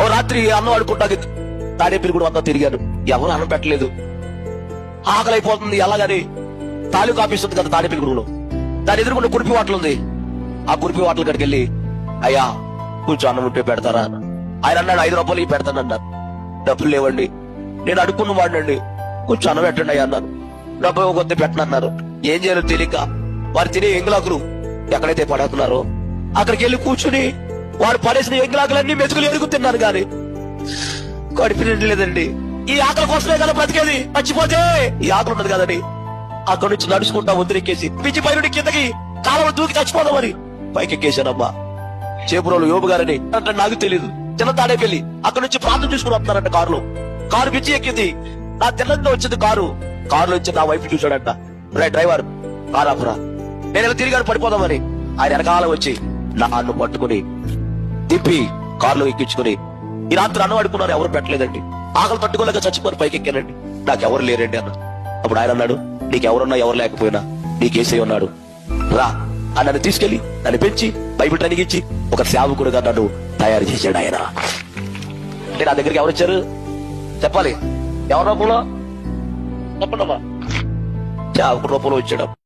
ఓ రాత్రి అన్నం ఆడుకుంటాకి తాడేపల్లి కూడా అంతా తిరిగాను. ఎవరు అన్నం పెట్టలేదు. ఆకలి అయిపోతుంది ఎలాగని తాలూకు ఆఫీస్ ఉంది కదా తాడేపల్లి గురువులో దాని ఎదురుకుండా కురిపి వాటలు ఉంది. ఆ కురిపి వాటల కాడికి వెళ్ళి అయ్యా కొంచెం అన్నం ఉంటే పెడతారా? ఆయన అన్నాడు ఐదు రూపాయలు ఇవి పెడతానన్నారు డబ్బులు లేవండి. నేను అడుక్కున్న వాడినండి. కొంచెం అన్నం పెట్టండి అయ్యా అన్నారు. డబ్బు కొద్ది పెట్టనన్నారు ఏం చేయాలో తెలియక వారు తినే ఎంగులాకులు ఎక్కడైతే పడేస్తున్నారో అక్కడికి వెళ్ళి కూర్చుని వాడు పడేసిన ఎంగులాకులన్నీ మెతుకులు ఎరుగుతున్నారు కానీ కడుపు ఈ ఆకలి కోసమే కదా బ్రతికేది. మర్చిపోతే ఈ ఆకలి ఉండదు కదండి. అక్కడి నుంచి నడుచుకుంటా వదిలికేసి పిచ్చి పైనుండి కిందకి కాలంలో దూకి చచ్చిపోదామని పైకి ఎక్కేశానమ్మా చేపురోలు యోబు గారని అంటే నాకు తెలియదు చిన్న తాడేకెళ్ళి అక్కడి నుంచి ప్రాంతం చూసుకుని వస్తున్నారంట కారులో. కారు పిచ్చి ఎక్కింది. నా తెల్లంగా వచ్చింది కారు. కారులో నుంచి నా వైపు చూశాడంట. రే డ్రైవర్ కారాపురా నేను ఇలా తిరిగాను పడిపోదామని. ఆయన వెనకాల వచ్చి నాన్ను పట్టుకుని తిప్పి కారులో ఎక్కించుకుని ఈ రాత్రి అన్నం ఎవరు పెట్టలేదండి. ఆకలి తట్టుకోలేక చచ్చిపోయి పైకి ఎక్కానండి నాకెవరు లేరండి అన్న. అప్పుడు ఆయన అన్నాడు నీకెవరున్నా ఎవరు లేకపోయినా నీకేసే ఉన్నాడు. రా. అని నన్ను తీసుకెళ్ళి నన్ను పెంచి బైబిల్ ట్రైనింగ్ ఇచ్చి ఒక సేవకుడుగా నన్ను తయారు చేశాడు ఆయన. అంటే నా దగ్గరికి ఎవరు వచ్చారు? చెప్పాలి. ఎవరి రూపంలో? చెప్పండమ్మా. సేవకుడు రూపంలో వచ్చాడు.